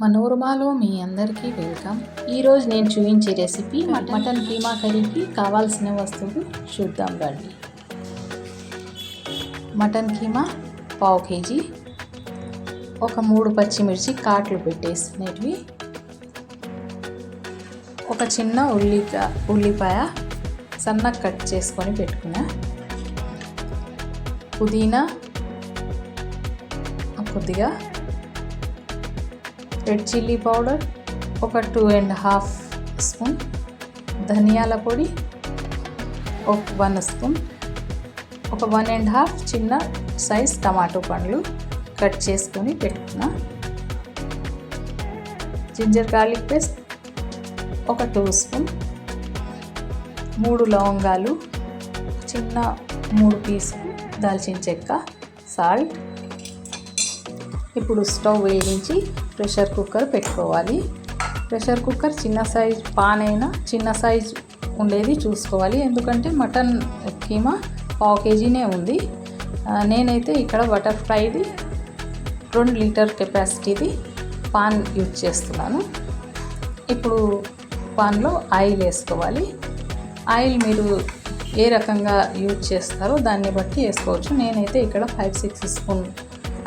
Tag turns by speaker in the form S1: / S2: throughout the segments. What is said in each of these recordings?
S1: మనోరమాలో మీ అందరికీ వెల్కమ్. ఈరోజు నేను చూపించే రెసిపీ మటన్ కీమా కర్రీకి కావాల్సిన వస్తువులు చూద్దాం రండి. మటన్ కీమా పావు కేజీ ఒక మూడు పచ్చిమిర్చి కాట్లు పెట్టేసినవి ఒక చిన్న ఉల్లిగా ఉల్లిపాయ సన్నగా కట్ చేసుకొని పెట్టుకున్నా పుదీనా కొద్దిగా రెడ్ చిల్లీ పౌడర్ ఒక టూ అండ్ హాఫ్ స్పూన్ ధనియాల పొడి ఒక వన్ స్పూన్ ఒక వన్ అండ్ హాఫ్ చిన్న సైజ్ టమాటో పండ్లు కట్ చేసుకొని పెట్టుకున్నా. జింజర్ గార్లిక్ పేస్ట్ ఒక టూ స్పూన్ మూడు లవంగాలు చిన్న మూడు పీసులు దాల్చిన చెక్క సాల్ట్ ఇప్పుడు స్టవ్ వేయించి ప్రెషర్ కుక్కర్ పెట్టుకోవాలి. ప్రెషర్ కుక్కర్ చిన్న సైజ్ పాన్ అయినా చిన్న సైజ్ ఉండేది చూసుకోవాలి. ఎందుకంటే మటన్ కీమా పావు కేజీనే ఉంది. నేనైతే ఇక్కడ బటర్ఫ్లైది రెండు లీటర్ కెపాసిటీది పాన్ యూజ్ చేస్తున్నాను. ఇప్పుడు పాన్లో ఆయిల్ వేసుకోవాలి. ఆయిల్ మీరు ఏ రకంగా యూజ్ చేస్తారో దాన్ని బట్టి వేసుకోవచ్చు. నేనైతే ఇక్కడ five six spoon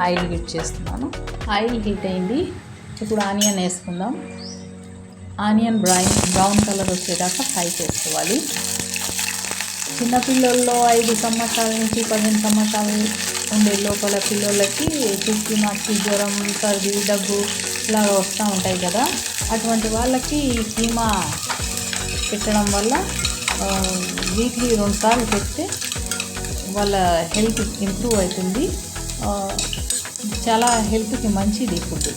S1: oil heat చేస్తున్నాను. ఆయిల్ హీట్ అయింది. ఇప్పుడు ఆనియన్ వేసుకుందాం. ఆనియన్ బ్రౌన్ బ్రౌన్ కలర్ వచ్చేదాకా ఫ్రై చేసుకోవాలి. చిన్నపిల్లల్లో ఐదు సంవత్సరాల నుంచి పదిహేను సంవత్సరాలు ఉండే లోపల పిల్లలకి చుక్కి మాకి జ్వరం సర్ది దగ్గు ఇలా వస్తూ ఉంటాయి కదా. అటువంటి వాళ్ళకి ఈ కీమా పెట్టడం వల్ల వీక్లీ రెండుసార్లు పెడితే వాళ్ళ హెల్త్ ఇంప్రూవ్ అవుతుంది. చాలా హెల్త్కి మంచిది ఫుడ్.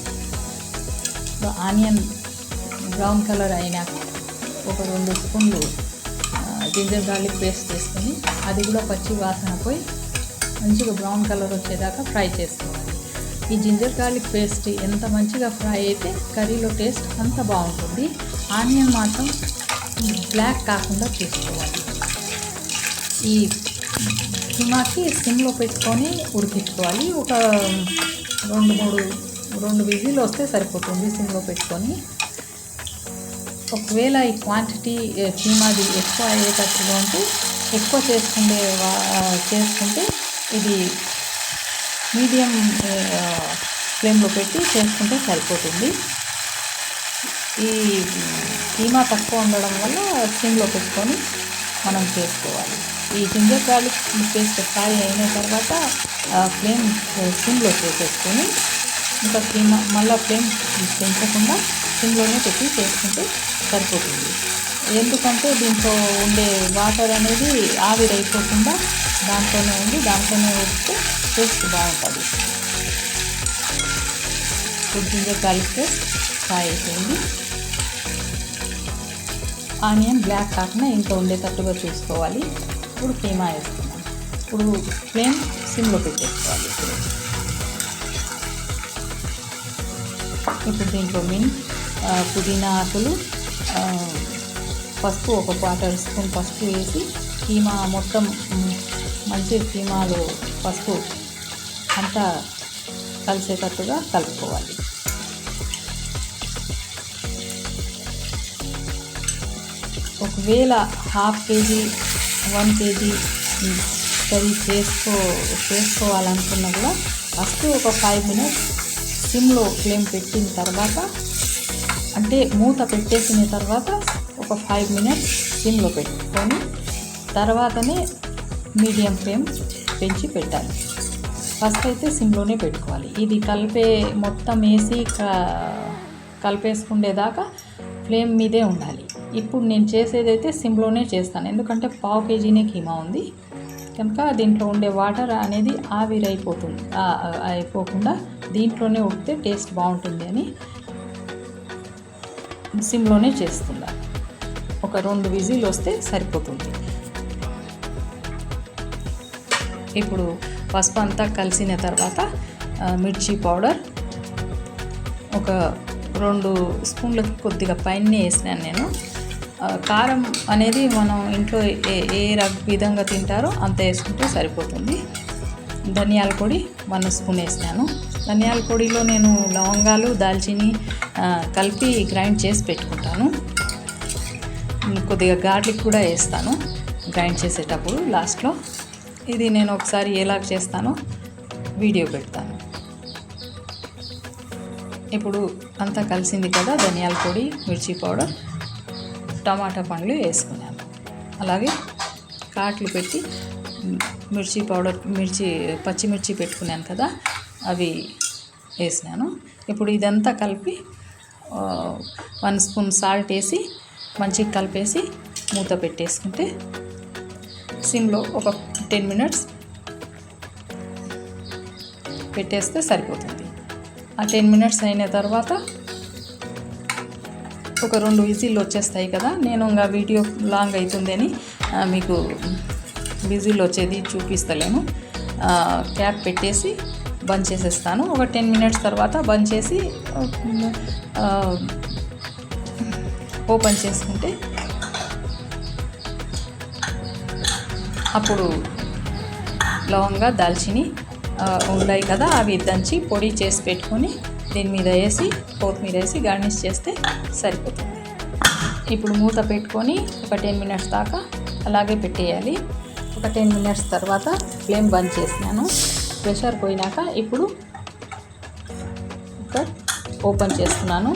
S1: ఆనియన్ బ్రౌన్ కలర్ అయినాక ఒక రెండు స్పూన్లు జింజర్ గార్లిక్ పేస్ట్ చేసుకొని అది కూడా పచ్చి వాసన పోయి మంచిగా బ్రౌన్ కలర్ వచ్చేదాకా ఫ్రై చేసుకోవాలి. ఈ జింజర్ గార్లిక్ పేస్ట్ ఎంత మంచిగా ఫ్రై అయితే కర్రీలో టేస్ట్ అంత బాగుంటుంది. ఆనియన్ మాత్రం బ్లాక్ కాకుండా చూసుకోవాలి. ఈ కిమాకి సిమ్లో పెట్టుకొని ఉడికించుకోవాలి. ఒక రెండు మూడు రెండు విజిల్ వస్తే సరిపోతుంది సిమ్లో పెట్టుకొని. ఒకవేళ ఈ క్వాంటిటీ కీమాది ఎక్కువ అయ్యేటట్టుగా ఉంటే ఎక్కువ చేసుకుంటే చేసుకుంటే ఇది మీడియం ఫ్లేమ్లో పెట్టి చేసుకుంటే సరిపోతుంది. ఈ కీమా తక్కువ ఉండడం వల్ల సిమ్లో పెట్టుకొని మనం చేసుకోవాలి. ఈ జింజర్ గార్లిక్ పేస్ట్ ఫ్రై అయిన తర్వాత ఫ్లేమ్ సిమ్లో చేసేసుకొని ఇంకా ఫ్లేమ్ మళ్ళీ ఫ్లేమ్ పెంచకుండా సిమ్లోనే పెట్టి చేసుకుంటే సరిపోతుంది. ఎందుకంటే దీంట్లో ఉండే వాటర్ అనేది ఆవిరైపోకుండా దాంట్లోనే ఉండి దాంట్లోనే వస్తే టేస్ట్ బాగుంటుంది. ఇప్పుడు జింజర్ గార్లిక్ పేస్ట్ ఫ్రై అయిపోయింది. ఆనియన్ బ్లాక్ కాకుండా ఇంత ఉండేటట్టుగా చూసుకోవాలి. ఇప్పుడు కీమా వేసుకున్నాం ఇప్పుడు ఫ్లేమ్ సిమ్లో పెట్టేసుకోవాలి. ఇప్పుడు ఇప్పుడు దీంట్లో మిన్ పుదీనా ఆకులు పసుపు ఒక క్వార్టర్ స్పూన్ పసుపు వేసి కీమా మొత్తం మంచి కీమాలు పసుపు అంతా కలిసేటట్టుగా కలుపుకోవాలి. ఒకవేళ half KG one KG curry చేసుకో చేసుకోవాలనుకున్నా కూడా ఫస్ట్ ఒక ఫైవ్ మినిట్స్ సిమ్లో ఫ్లేమ్ పెట్టిన తర్వాత అంటే మూత పెట్టేసిన తర్వాత ఒక ఫైవ్ మినిట్స్ సిమ్లో పెట్టుకొని తర్వాతనే మీడియం ఫ్లేమ్ పెంచి పెట్టాలి. ఫస్ట్ అయితే సిమ్లోనే పెట్టుకోవాలి. ఇది కలిపే మొత్తం వేసి కలిపేసుకుండేదాకా ఫ్లేమ్ మీదే ఉండాలి. ఇప్పుడు నేను చేసేదైతే సిమ్లోనే చేస్తాను. ఎందుకంటే పావు కేజీనే కీమా ఉంది. కనుక దీంట్లో ఉండే వాటర్ అనేది ఆవిరైపోతుంది. అయిపోకుండా దీంట్లోనే ఉడితే టేస్ట్ బాగుంటుంది అని సిమ్లోనే చేస్తుందా ఒక రెండు విజిల్ వస్తే సరిపోతుంది. ఇప్పుడు పసుపు అంతా కలిసిన తర్వాత మిర్చి పౌడర్ ఒక రెండు స్పూన్లకి కొద్దిగా పైన వేసినాను నేను. కారం అనేది మనం ఇంట్లో ఏ ఏ విధంగా తింటారో అంత వేసుకుంటే సరిపోతుంది. ధనియాల పొడి వన్ స్పూన్ వేసినాను. ధనియాల పొడిలో నేను లవంగాలు దాల్చిని కలిపి గ్రైండ్ చేసి పెట్టుకుంటాను. కొద్దిగా గార్లిక్ కూడా వేస్తాను గ్రైండ్ చేసేటప్పుడు లాస్ట్లో. ఇది నేను ఒకసారి ఎలా చేస్తానో వీడియో పెడతాను. ఇప్పుడు అంతా కలిసింది కదా ధనియాల పొడి మిర్చి పౌడర్. టమాటా పండ్లు వేసుకున్నాను. అలాగే కాట్లు పెట్టి మిర్చి పౌడర్ మిర్చి పచ్చిమిర్చి పెట్టుకున్నాను కదా అవి వేసినాను. ఇప్పుడు ఇదంతా కలిపి వన్ స్పూన్ సాల్ట్ వేసి మంచిగా కలిపేసి మూత పెట్టేసుకుంటే సిమ్లో ఒక టెన్ మినిట్స్ పెట్టేస్తే సరిపోతుంది. ఆ టెన్ మినిట్స్ అయిన తర్వాత ఒక రెండు విజిల్లు వచ్చేస్తాయి కదా నేను ఇంకా వీడియో లాంగ్ అవుతుందని మీకు విజిల్ వచ్చేది చూపిస్తలేను. క్యాప్ పెట్టేసి బంద్ చేసేస్తాను. ఒక టెన్ మినిట్స్ తర్వాత బంద్ చేసి ఓపెన్ చేసుకుంటే అప్పుడు లవంగా దాల్చిని ఉన్నాయి కదా అవి దంచి పొడి చేసి పెట్టుకొని దీని మీద వేసి కొత్తిమీర వేసి గార్నిష్ చేస్తే సరిపోతుంది. ఇప్పుడు మూత పెట్టుకొని ఒక టెన్ మినిట్స్ దాకా అలాగే పెట్టేయాలి. ఒక టెన్ మినిట్స్ తర్వాత ఫ్లేమ్ బంద్ చేసినాను. ప్రెషర్ పోయినాక ఇప్పుడు కుక్కర్ ఓపెన్ చేస్తున్నాను.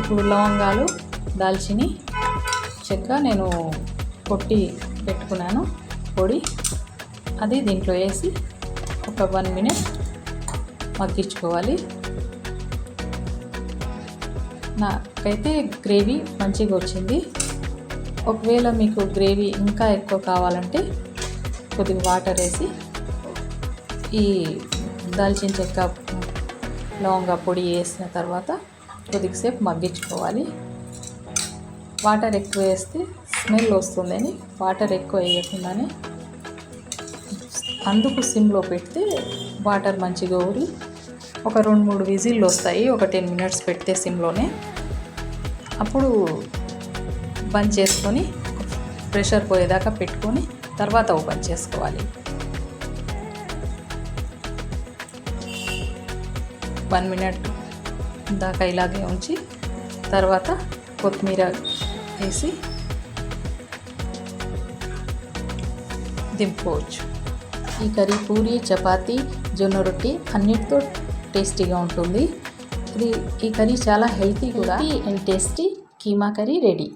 S1: ఇప్పుడు లవంగాలు దాల్చిని చెక్క నేను కొట్టి పెట్టుకున్నాను. పొడి అది దీంట్లో వేసి ఒక వన్ మినిట్ మగ్గించుకోవాలి. నాకైతే గ్రేవీ మంచిగా వచ్చింది. ఒకవేళ మీకు గ్రేవీ ఇంకా ఎక్కువ కావాలంటే కొద్దిగా వాటర్ వేసి ఈ దాల్చిన చెక్క లవంగా పొడి వేసిన తర్వాత కొద్దిసేపు మగ్గించుకోవాలి. వాటర్ ఎక్కువ వేస్తే స్మెల్ వస్తుందని వాటర్ ఎక్కువ వేయకుండానే అందుకు సిమ్లో పెడితే వాటర్ మంచిగా ఊరి ఒక రెండు మూడు విజిల్లు వస్తాయి ఒక టెన్ మినిట్స్ పెడితే సిమ్లోనే. అప్పుడు బంద్ చేసుకొని ప్రెషర్ పోయేదాకా పెట్టుకొని తర్వాత ఓపెన్ చేసుకోవాలి. వన్ మినిట్ దాకా ఇలాగే ఉంచి తర్వాత కొత్తిమీర వేసి దింపుకోవచ్చు. ఈ కర్రీ పూరి చపాతీ జొన్న రొట్టి అన్నిటితో టేస్టీగా ఉంటుంది. ఇది ఈ కర్రీ చాలా హెల్తీ కూడా. And tasty keema curry ready.